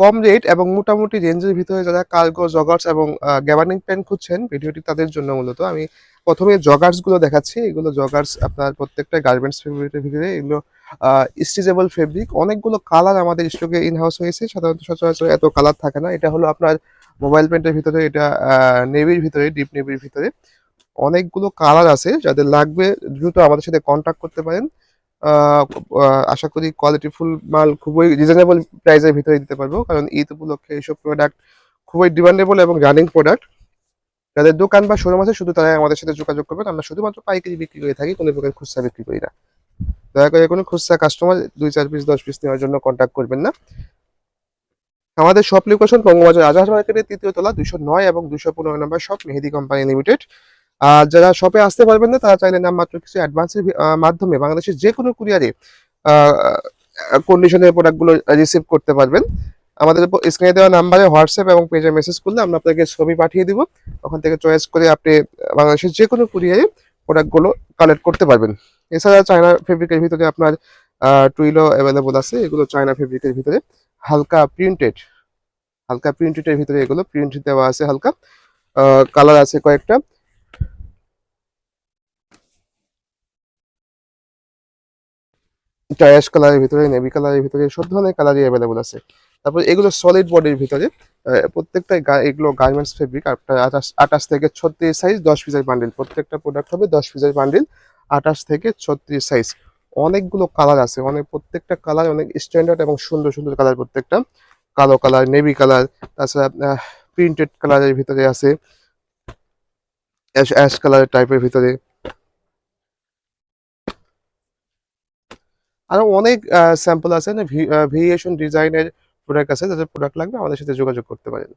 কম rate এবং মোটামুটি রেঞ্জের ভিতরে যারা কার্গো জগার্স এবং গ্যাবার্নিং প্যান্ট খুঁজছেন, ভিডিওটি তাদের জন্য মূলত। আমি প্রথমে জগার্সগুলো দেখাচ্ছি। এগুলো জগার্স আপনার প্রত্যেকটা গার্মেন্টস ফেব্রিকের ভিতরে। এগুলো স্টিচেবল ফেব্রিক অনেকগুলো কালার আমাদের স্টকে ইন হাউস হয়েছে। সাধারণত সচরাচর এত কালার থাকে না। এটা হলো আপনার মোবাইল প্যান্টের ভিতরে, এটা নেভির ভিতরে ডিপ নেভির ভিতরে। অনেকগুলো কালার আছে যাদের লাগবে দ্রুত আমাদের সাথে কন্ট্যাক্ট করতে পারেন। আশা করি কোয়ালিটিফুল মাল খুবই রিজনেবল প্রাইসের ভিতরে দিতে পারব। কারণ ঈদ উপলক্ষে এইসব প্রোডাক্ট খুবই ডিমান্ডেবল এবং রানিং প্রোডাক্ট যাদের দোকান বা শোরুম আছে, শুধু তারাই আমাদের সাথে যোগাযোগ করবেন। আমরা শুধুমাত্র পাইকারি বিক্রি করে থাকি, কোনো প্রকার খুচরা বিক্রি করি না। দয়া করে কোনো খুচরা কাস্টমার দুই, চার পিস দশ পিস নেওয়ার জন্য কন্ট্যাক্ট করবেন না। আমাদের শপ লোকেশন বঙ্গবাজার রাজাহাট মার্কেটের তৃতীয় তলা দুশো নয় এবং দুশো পনেরো number shop Mehedi company limited আর যারা শপে আসতে পারবেন না, তারা চাইলে নামমাত্র কিছু অ্যাডভান্সের মাধ্যমে বাংলাদেশের যে কোনো কুরিয়ারে কন্ডিশনের প্রোডাক্টগুলো রিসিভ করতে পারবেন। আমাদের স্ক্রিনে দেওয়া নাম্বারে হোয়াটসঅ্যাপ এবং পেজে মেসেজ করলে আমরা আপনাকে ছবি পাঠিয়ে দিব। ওখান থেকে চয়েস করে আপনি বাংলাদেশের যে কোনো কুরিয়ারে প্রোডাক্টগুলো কালেক্ট করতে পারবেন। এছাড়া চায়না ফেব্রিকের ভিতরে আপনার টুইলো অ্যাভেলেবল আছে। এগুলো চায়না ফেব্রিকের ভিতরে হালকা প্রিন্টেড হালকা প্রিন্টেডের ভিতরে এগুলো প্রিন্ট দেওয়া আছে হালকা। কালার আছে কয়েকটা। এটা কালারের ভিতরে নেভি কালারের ভিতরে, সব ধরনের কালারই অ্যাভেলেবল আছে। তারপর এগুলো সলিড বডির ভিতরে গা- এগুলো গার্মেন্টস ফেব্রিক আঠাশ আঠাশ থেকে ছত্রিশ সাইজ দশ পিসের বান্ডিল প্রত্যেকটা প্রোডাক্ট হবে দশ পিসের বান্ডিল আঠাশ থেকে ছত্রিশ সাইজ অনেকগুলো কালার আছে অনেক প্রত্যেকটা কালার অনেক স্ট্যান্ডার্ড এবং সুন্দর সুন্দর কালার প্রত্যেকটা। কালো কালার নেভি কালার তাছাড়া প্রিন্টেড কালারের ভিতরে আছে। অ্যাশ অ্যাশ কালারের টাইপের ভিতরে। আরও অনেক স্যাম্পল আছে ভেরিয়েশন ডিজাইনের প্রোডাক্ট আছে, যাদের প্রোডাক্ট লাগবে, আমাদের সাথে যোগাযোগ করতে পারেন।